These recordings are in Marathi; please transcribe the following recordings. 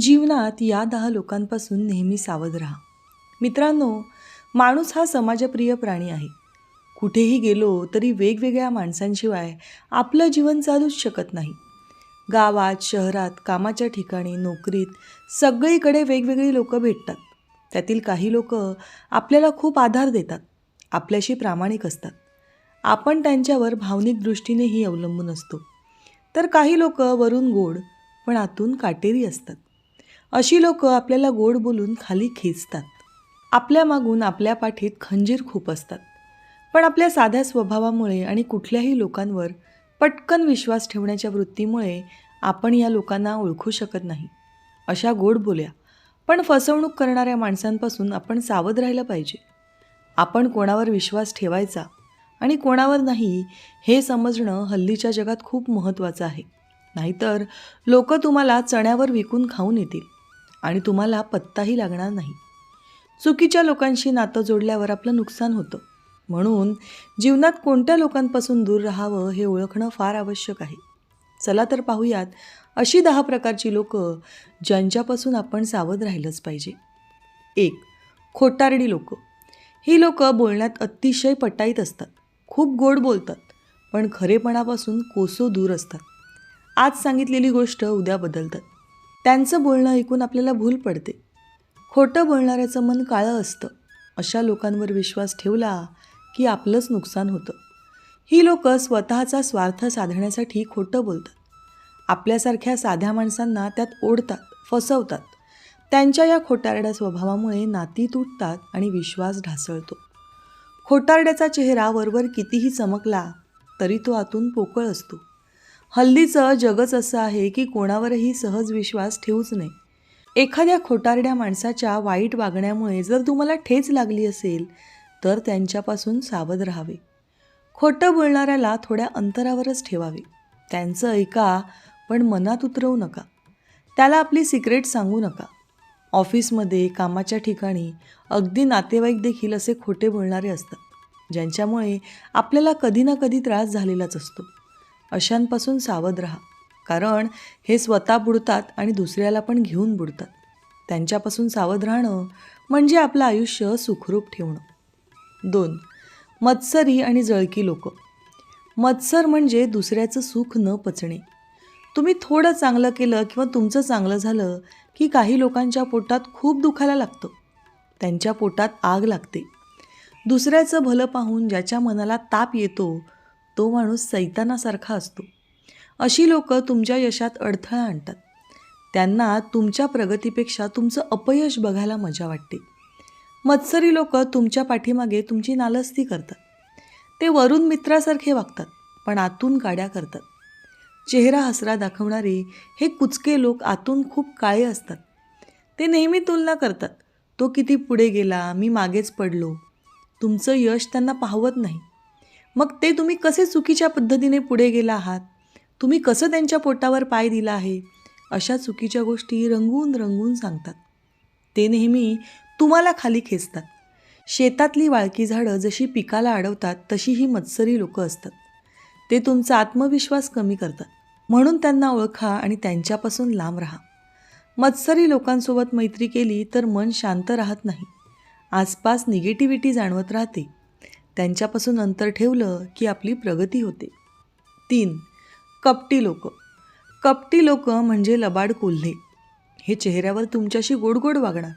जीवनात या दहा लोकांपासून नेहमी सावध राहा. मित्रांनो माणूस हा समाजप्रिय प्राणी आहे. कुठेही गेलो तरी वेगवेगळ्या माणसांशिवाय आपलं जीवन चालूच शकत नाही. गावात शहरात कामाच्या ठिकाणी नोकरीत सगळीकडे वेगवेगळी लोकं भेटतात. त्यातील काही लोक आपल्याला खूप आधार देतात आपल्याशी प्रामाणिक असतात. आपण त्यांच्यावर भावनिक दृष्टीनेही अवलंबून असतो. तर काही लोक वरून गोड पण आतून काटेरी असतात. अशी लोक आपल्याला गोड बोलून खाली खेचतात. आपल्या मागून आपल्या पाठीत खंजीर खूप असतात. पण आपल्या साध्या स्वभावामुळे आणि कुठल्याही लोकांवर पटकन विश्वास ठेवण्याच्या वृत्तीमुळे आपण या लोकांना ओळखू शकत नाही. अशा गोड बोल्या पण फसवणूक करणाऱ्या माणसांपासून आपण सावध राहिलं पाहिजे. आपण कोणावर विश्वास ठेवायचा आणि कोणावर नाही हे समजणं हल्लीच्या जगात खूप महत्त्वाचं आहे. नाहीतर लोक तुम्हाला चण्यावर विकून खाऊन येतील. आणि तुम्हाला पत्ताही लागणार नाही. चुकीच्या लोकांशी नातं जोडल्यावर आपलं नुकसान होतं. म्हणून जीवनात कोणत्या लोकांपासून दूर राहावं हे ओळखणं फार आवश्यक आहे. चला तर पाहूयात अशी दहा प्रकारची लोक ज्यांच्यापासून आपण सावध राहिलंच पाहिजे. एक खोटारडी लोक. ही लोक बोलण्यात अतिशय पटाईत असतात. खूप गोड बोलतात पण खरेपणापासून कोसो दूर असतात. आज सांगितलेली गोष्ट उद्या बदलतात. त्यांचं बोलणं ऐकून आपल्याला भूल पडते. खोटं बोलणाऱ्याचं मन काळं असतं. अशा लोकांवर विश्वास ठेवला की आपलंच नुकसान होतं. ही लोक स्वतःचा स्वार्थ साधण्यासाठी खोटं बोलतात. आपल्यासारख्या साध्या माणसांना त्यात ओढतात फसवतात. त्यांच्या या खोटारड्या स्वभावामुळे नाती तुटतात आणि विश्वास ढासळतो. खोटारड्याचा चेहरा वरवर कितीही चमकला तरी तो आतून पोकळ असतो. हल्लीचं जगच असं आहे की कोणावरही सहज विश्वास ठेवूच नये. एखाद्या खोटारड्या माणसाच्या वाईट वागण्यामुळे जर तुम्हाला ठेच लागली असेल तर त्यांच्यापासून सावध राहावे. खोटं बोलणाऱ्याला थोड्या अंतरावरच ठेवावे. त्यांचं ऐका पण मनात उतरवू नका. त्याला आपली सिक्रेट सांगू नका. ऑफिसमध्ये कामाच्या ठिकाणी अगदी नातेवाईक देखील असे खोटे बोलणारे असतात ज्यांच्यामुळे आपल्याला कधी ना कधी त्रास झालेलाच असतो. अशांपासून सावध राहा. कारण हे स्वतः बुडतात आणि दुसऱ्याला पण घेऊन बुडतात. त्यांच्यापासून सावध राहणं म्हणजे आपलं आयुष्य सुखरूप ठेवणं. दोन मत्सरी आणि जळकी लोक. मत्सर म्हणजे दुसऱ्याचं सुख न पचणे. तुम्ही थोडं चांगलं केलं किंवा तुमचं चांगलं झालं की काही लोकांच्या पोटात खूप दुखायला लागतं. त्यांच्या पोटात आग लागते. दुसऱ्याचं भलं पाहून ज्याच्या मनाला ताप येतो तो माणूस सैतानासारखा असतो. अशी लोकं तुमच्या यशात अडथळा आणतात. त्यांना तुमच्या प्रगतीपेक्षा तुमचं अपयश बघायला मजा वाटते. मत्सरी लोक तुमच्या पाठीमागे तुमची नालस्ती करतात. ते वरून मित्रासारखे वागतात पण आतून गाड्या करतात. चेहरा हसरा दाखवणारे हे कुचके लोक आतून खूप काळे असतात. ते नेहमी तुलना करतात. तो किती पुढे गेला मी मागेच पडलो. तुमचं यश त्यांना पाहवत नाही. मग ते तुम्ही कसे चुकीच्या पद्धतीने पुढे गेला आहात? तुम्ही कसं त्यांच्या पोटावर पाय दिला आहे? अशा चुकीच्या गोष्टी रंगवून रंगवून सांगतात. ते नेहमी तुम्हाला खाली खेचतात. शेतातली वाळकी झाडं जशी पिकाला अडवतात तशी ही मत्सरी लोक असतात. ते तुमचा आत्मविश्वास कमी करतात. म्हणून त्यांना ओळखा आणि त्यांच्यापासून लांब राहा. मत्सरी लोकांसोबत मैत्री केली तर मन शांत राहत नाही. आसपास निगेटिव्हिटी जाणवत राहते. त्यांच्यापासून अंतर ठेवलं की आपली प्रगती होते. तीन कपटी लोक. कपटी लोक म्हणजे लबाड कोल्हे. हे चेहऱ्यावर तुमच्याशी गोड गोड वागणार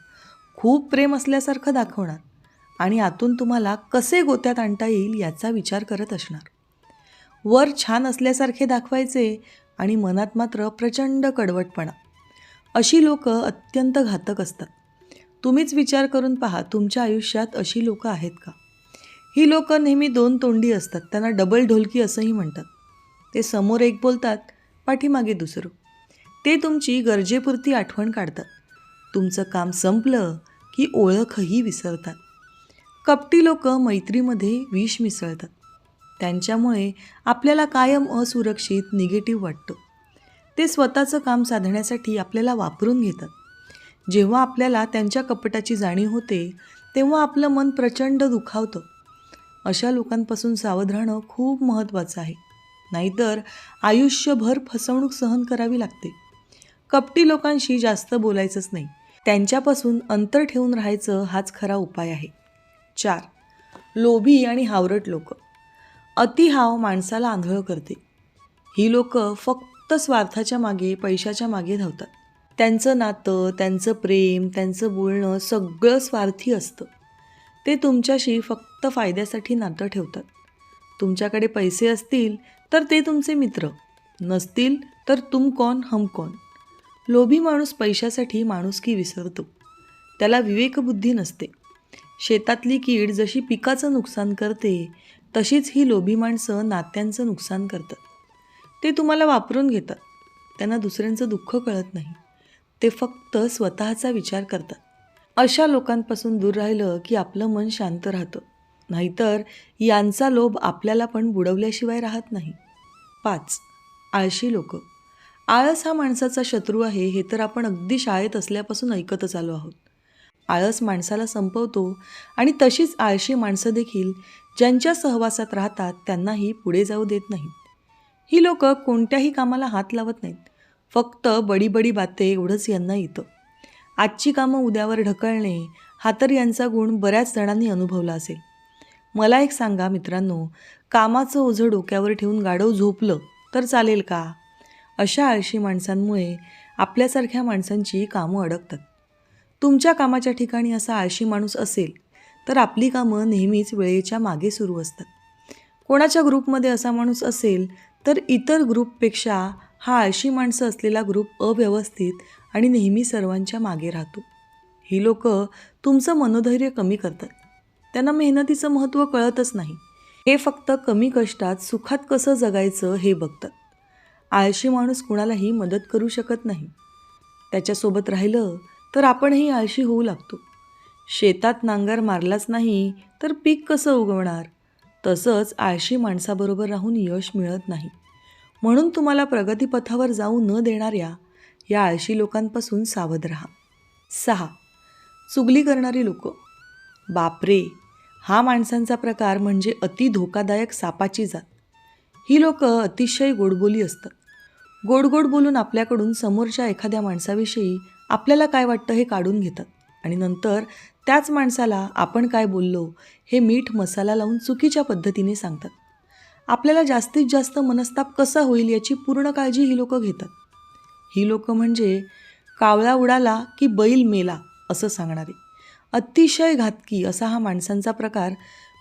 खूप प्रेम असल्यासारखं दाखवणार आणि आतून तुम्हाला कसे गोत्यात आणता येईल याचा विचार करत असणार. वर छान असल्यासारखे दाखवायचे आणि मनात मात्र प्रचंड कडवटपणा. अशी लोक अत्यंत घातक असतात. तुम्हीच विचार करून पहा तुमच्या आयुष्यात अशी लोकं आहेत का? ही लोक नेहमी दोन तोंडी असतात. त्यांना डबल ढोलकी असंही म्हणतात. ते समोर एक बोलतात पाठीमागे दुसरं. ते तुमची गरजेपुरती आठवण काढतात. तुमचं काम संपलं की ओळखही विसरतात. कपटी लोक मैत्रीमध्ये विष मिसळतात. त्यांच्यामुळे आपल्याला कायम असुरक्षित निगेटिव्ह वाटतं. ते स्वतःचं काम साधण्यासाठी आपल्याला वापरून घेतात. जेव्हा आपल्याला त्यांच्या कपटाची जाणीव होते तेव्हा आपलं मन प्रचंड दुखावतं. अशा लोकांपासून सावध राहणं खूप महत्त्वाचं आहे. नाहीतर आयुष्यभर फसवणूक सहन करावी लागते. कपटी लोकांशी जास्त बोलायचंच नाही. त्यांच्यापासून अंतर ठेवून राहायचं हाच खरा उपाय आहे. चार. लोभी आणि हावरट लोक. अतिहाव माणसाला आंधळं करते. ही लोक फक्त स्वार्थाच्या मागे पैशाच्या मागे धावतात. त्यांचं नातं त्यांचं प्रेम त्यांचं बोलणं सगळं स्वार्थी असतं. ते तुमच्याशी फक्त फायद्यासाठी नातं ठेवतात. तुमच्याकडे पैसे असतील तर ते तुमचे मित्र. नसतील तर तुम कोण हम कोण. लोभी माणूस पैशासाठी माणुसकी विसरतो. त्याला विवेकबुद्धी नसते. शेतातली कीड जशी पिकाचं नुकसान करते तशीच ही लोभी माणसं नात्यांचं नुकसान करतात. ते तुम्हाला वापरून घेतात. त्यांना दुसऱ्यांचं दुःख कळत नाही. ते फक्त स्वतःचा विचार करतात. अशा लोकांपासून दूर राहिलं की आपलं मन शांत राहतं. नाहीतर यांचा लोभ आपल्याला पण बुडवल्याशिवाय राहत नाही. पाच. आळशी लोक. आळस हा माणसाचा शत्रू आहे हे तर आपण अगदी शाळेत असल्यापासून ऐकतच आलो आहोत. आळस माणसाला संपवतो आणि तशीच आळशी माणसं देखील ज्यांच्या सहवासात राहतात त्यांनाही पुढे जाऊ देत नाहीत. ही लोक कोणत्याही कामाला हात लावत नाहीत. फक्त बडी बडी बाते एवढंच यांना येतं आजची कामं उद्यावर ढकलणे हा तर यांचा गुण बऱ्याच जणांनी अनुभवला असेल. मला एक सांगा मित्रांनो कामाचं ओझं डोक्यावर ठेवून गाढव झोपलं तर चालेल का? अशा आळशी माणसांमुळे आपल्यासारख्या माणसांची कामं अडकतात. तुमच्या कामाच्या ठिकाणी असा आळशी माणूस असेल तर आपली कामं नेहमीच वेळेच्या मागे सुरू असतात. कोणाच्या ग्रुपमध्ये असा माणूस असेल तर इतर ग्रुपपेक्षा हा आळशी माणसं असलेला ग्रुप अव्यवस्थित आणि नेहमी सर्वांच्या मागे राहतो. ही लोक तुमचं मनोधैर्य कमी करतात. त्यांना मेहनतीचं महत्त्व कळतच नाही. हे फक्त कमी कष्टात सुखात कसं जगायचं हे बघतात. आळशी माणूस कुणालाही मदत करू शकत नाही. त्याच्यासोबत राहिलं तर आपणही आळशी होऊ लागतो. शेतात नांगर मारलाच नाही तर पीक कसं उगवणार? तसंच आळशी माणसाबरोबर राहून यश मिळत नाही. म्हणून तुम्हाला प्रगतीपथावर जाऊ न देणाऱ्या या आळशी लोकांपासून सावध राहा. सहा. चुगली करणारी लोक. बापरे! हा माणसांचा प्रकार म्हणजे अति धोकादायक सापाची जात. ही लोक अतिशय गोडबोली असतात. गोड गोड बोलून आपल्याकडून समोरच्या एखाद्या माणसाविषयी आपल्याला काय वाटतं हे काढून घेतात. आणि नंतर त्याच माणसाला आपण काय बोललो हे मीठ मसाला लावून चुकीच्या पद्धतीने सांगतात. आपल्याला जास्तीत जास्त मनस्ताप कसा होईल याची पूर्ण काळजी ही लोकं घेतात. ही लोकं म्हणजे कावळा उडाला की बैल मेला असं सांगणारे. अतिशय घातकी असा हा माणसांचा प्रकार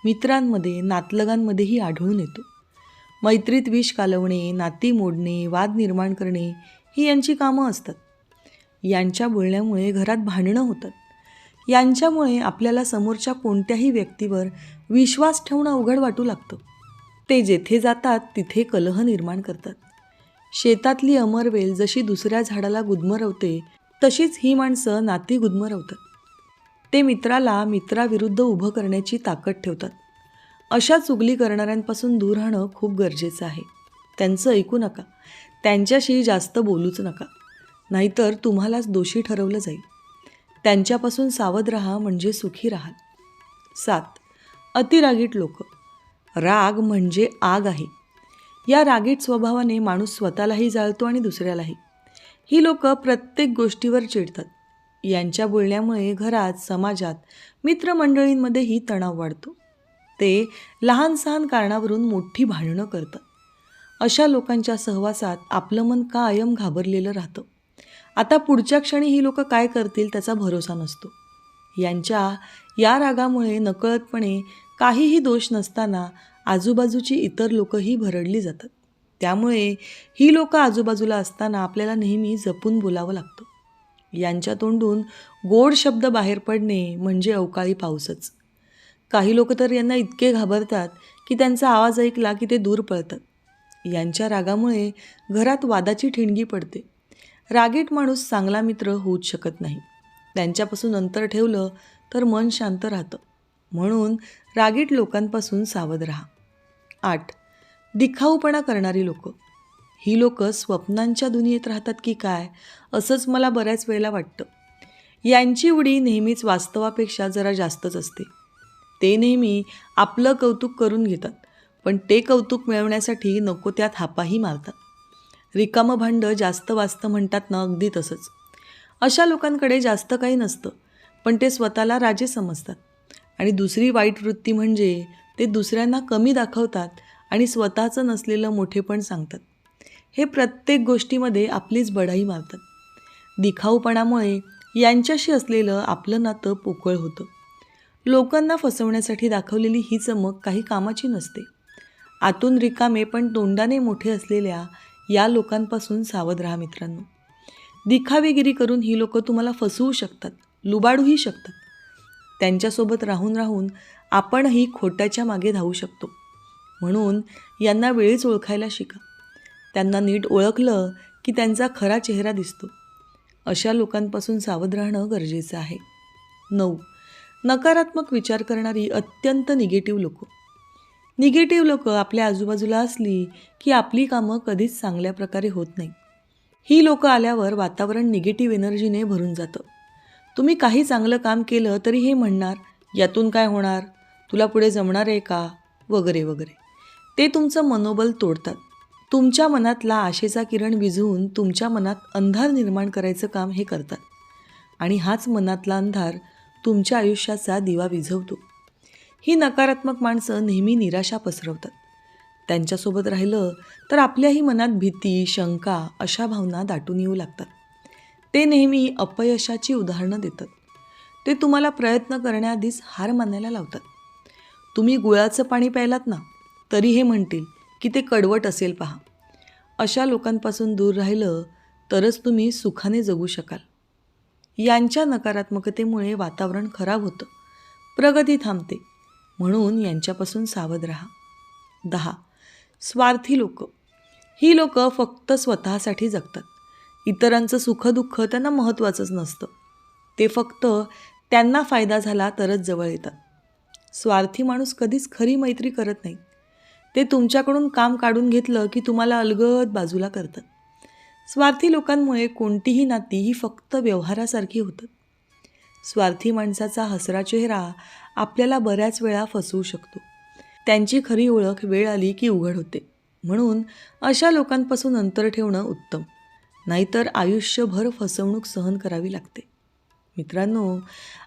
मित्रांमध्ये नातलगांमध्येही आढळून येतो. मैत्रीत विष कालवणे नाती मोडणे वाद निर्माण करणे ही यांची कामं असतात. यांच्या बोलण्यामुळे घरात भांडणं होतात. यांच्यामुळे आपल्याला समोरच्या कोणत्याही व्यक्तीवर विश्वास ठेवणं अवघड वाटू लागतं. ते जेथे जातात तिथे कलह निर्माण करतात. शेतातली अमरवेल जशी दुसऱ्या झाडाला गुदमरवते तशीच ही माणसं नाती गुदमरवतात. ते मित्राला मित्राविरुद्ध उभं करण्याची ताकद ठेवतात. अशा चुगली करणाऱ्यांपासून दूर राहणं खूप गरजेचं आहे. त्यांचं ऐकू नका. त्यांच्याशी जास्त बोलूच नका. नाहीतर तुम्हालाच दोषी ठरवलं जाईल. त्यांच्यापासून सावध राहा म्हणजे सुखी राहाल. सात. अतिरागीट लोक. राग म्हणजे आग आहे. या रागीट स्वभावाने माणूस स्वतःलाही जाळतो आणि दुसऱ्यालाही. ही लोक प्रत्येक गोष्टीवर चिडतात. यांच्या बोलण्यामुळे घरात समाजात मित्रमंडळींमध्येही तणाव वाढतो. ते लहान सहान कारणावरून मोठी भांडणं करतात. अशा लोकांच्या सहवासात आपलं मन कायम घाबरलेलं राहतं. आता पुढच्या क्षणी ही लोक काय करतील त्याचा भरोसा नसतो. यांच्या या रागामुळे नकळतपणे काहीही दोष नसताना आजूबाजूची इतर लोकंही भरडली जातात. त्यामुळे ही लोक आजूबाजूला असताना आपल्याला नेहमी जपून बोलावं लागतं. यांच्या तोंडून गोड शब्द बाहेर पडणे म्हणजे अवकाळी पाऊसच. काही लोक तर यांना इतके घाबरतात की त्यांचा आवाज ऐकला की ते दूर पळतात. यांच्या रागामुळे घरात वादाची ठिणगी पडते. रागीट माणूस चांगला मित्र होऊच शकत नाही. त्यांच्यापासून अंतर ठेवलं तर मन शांत राहतं. म्हणून रागीट लोकांपासून सावध राहा. आठ. दिखाऊपणा करणारी लोक. ही लोक स्वप्नांच्या दुनियेत राहतात की काय असंच मला बऱ्याच वेळेला वाटतं. यांची उडी नेहमीच वास्तवापेक्षा जरा जास्तच असते. ते नेहमी आपलं कौतुक करून घेतात पण ते कौतुक मिळवण्यासाठी नको त्या थापाही मारतात. रिकामं भांडं जास्त वास्त म्हणतात ना अगदी तसंच. अशा लोकांकडे जास्त काही नसतं पण ते स्वतःला राजे समजतात. आणि दुसरी वाईट वृत्ती म्हणजे ते दुसऱ्यांना कमी दाखवतात आणि स्वतःचं नसलेलं मोठेपण सांगतात. हे प्रत्येक गोष्टीमध्ये आपलीच बढाई मारतात. दिखाऊपणामुळे यांच्याशी असलेलं आपलं नातं पोकळ होतं. लोकांना फसवण्यासाठी दाखवलेली ही चमक काही कामाची नसते. आतून रिकामे पण तोंडाने मोठे असलेल्या या लोकांपासून सावध राहा मित्रांनो. दिखावेगिरी करून ही लोकं तुम्हाला फसवू शकतात लुबाडूही शकतात. त्यांच्यासोबत राहून राहून आपणही खोट्याच्या मागे धावू शकतो. म्हणून यांना वेळीच ओळखायला शिका. त्यांना नीट ओळखलं की त्यांचा खरा चेहरा दिसतो. अशा लोकांपासून सावध राहणं गरजेचं आहे. नऊ. नकारात्मक विचार करणारी अत्यंत निगेटिव्ह लोकं. निगेटिव्ह लोकं आपल्या आजूबाजूला असली की आपली कामं कधीच चांगल्या प्रकारे होत नाही. ही लोकं आल्यावर वातावरण निगेटिव्ह एनर्जीने भरून जातं. तुम्ही काही चांगलं काम केलं तरी हे म्हणणार यातून काय होणार? तुला पुढे जमणार आहे का? वगैरे वगैरे. ते तुमचं मनोबल तोडतात. तुमच्या मनातला आशेचा किरण विझवून तुमच्या मनात अंधार निर्माण करायचं काम हे करतात. आणि हाच मनातला अंधार तुमच्या आयुष्याचा दिवा विझवतो. ही नकारात्मक माणसं नेहमी निराशा पसरवतात. त्यांच्यासोबत राहिलं तर आपल्याही मनात भीती शंका अशा भावना दाटून येऊ लागतात. ते नेहमी अपयशाची उदाहरणं देतात. ते तुम्हाला प्रयत्न करण्याआधीच हार मानायला लावतात. तुम्ही गुळाचं पाणी प्यायलात ना तरी हे म्हणतील की ते कडवट असेल पहा. अशा लोकांपासून दूर राहिलं तरच तुम्ही सुखाने जगू शकाल. यांच्या नकारात्मकतेमुळे वातावरण खराब होतं. प्रगती थांबते. म्हणून यांच्यापासून सावध राहा. दहा. स्वार्थी लोक. ही लोक फक्त स्वतःसाठी जगतात. इतरांचं सुखदुःख त्यांना महत्त्वाचंच नसतं. ते फक्त त्यांना फायदा झाला तरच जवळ येतात. स्वार्थी माणूस कधीच खरी मैत्री करत नाही. ते तुमच्याकडून काम काढून घेतलं की तुम्हाला अलगद बाजूला करतात. स्वार्थी लोकांमुळे कोणतीही नाती ही फक्त व्यवहारासारखी होतात. स्वार्थी माणसाचा हसरा चेहरा आपल्याला बऱ्याच वेळा फसवू शकतो. त्यांची खरी ओळख वेळ आली की उघड होते. म्हणून अशा लोकांपासून अंतर ठेवणं उत्तम. नाहीतर आयुष्यभर फसवणूक सहन करावी लागते. मित्रांनो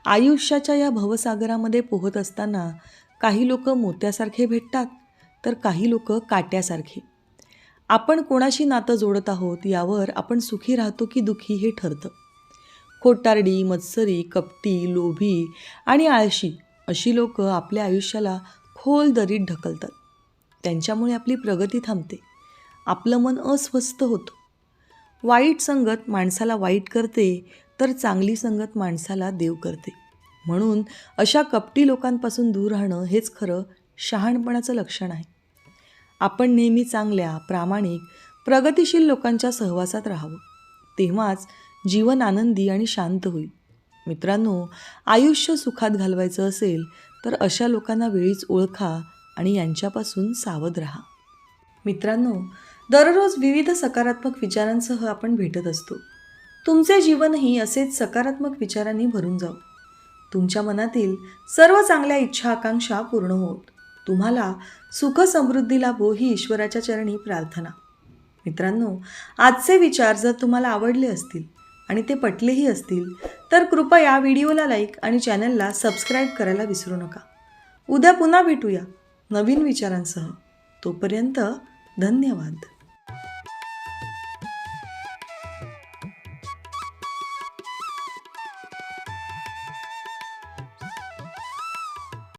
आयुष्याच्या या भवसागरामध्ये पोहत असताना काही लोक मोत्यासारखे भेटतात तर काही लोक काट्यासारखे. आपण कोणाशी नातं जोडत आहोत यावर आपण सुखी राहतो की दुखी हे ठरतं. खोटारडी मत्सरी कपटी लोभी आणि आळशी अशी लोक आपल्या आयुष्याला खोल दरीत ढकलतात. त्यांच्यामुळे आपली प्रगती थांबते. आपलं मन अस्वस्थ होतं. वाईट संगत माणसाला वाईट करते तर चांगली संगत माणसाला देव करते. म्हणून अशा कपटी लोकांपासून दूर राहणं हेच खरं शहाणपणाचं लक्षण आहे. आपण नेहमी चांगल्या प्रामाणिक प्रगतिशील लोकांच्या सहवासात राहावं. तेव्हाच जीवन आनंदी आणि शांत होईल. मित्रांनो आयुष्य सुखात घालवायचं असेल तर अशा लोकांना वेळीच ओळखा आणि यांच्यापासून सावध राहा. मित्रांनो दररोज विविध सकारात्मक विचारांसह आपण भेटत असतो. तुमचे जीवनही असेच सकारात्मक विचारांनी भरून जाऊ तुमच्या मनातील सर्व चांगल्या इच्छा आकांक्षा पूर्ण होत. तुम्हाला सुख समृद्धी लाभो ही ईश्वराच्या चरणी प्रार्थना. मित्रांनो आजचे विचार जर तुम्हाला आवडले असतील आणि ते पटलेही असतील तर कृपया व्हिडिओला लाईक आणि चॅनलला सबस्क्राईब करायला विसरू नका. उद्या पुन्हा भेटूया नवीन विचारांसह. तोपर्यंत धन्यवाद.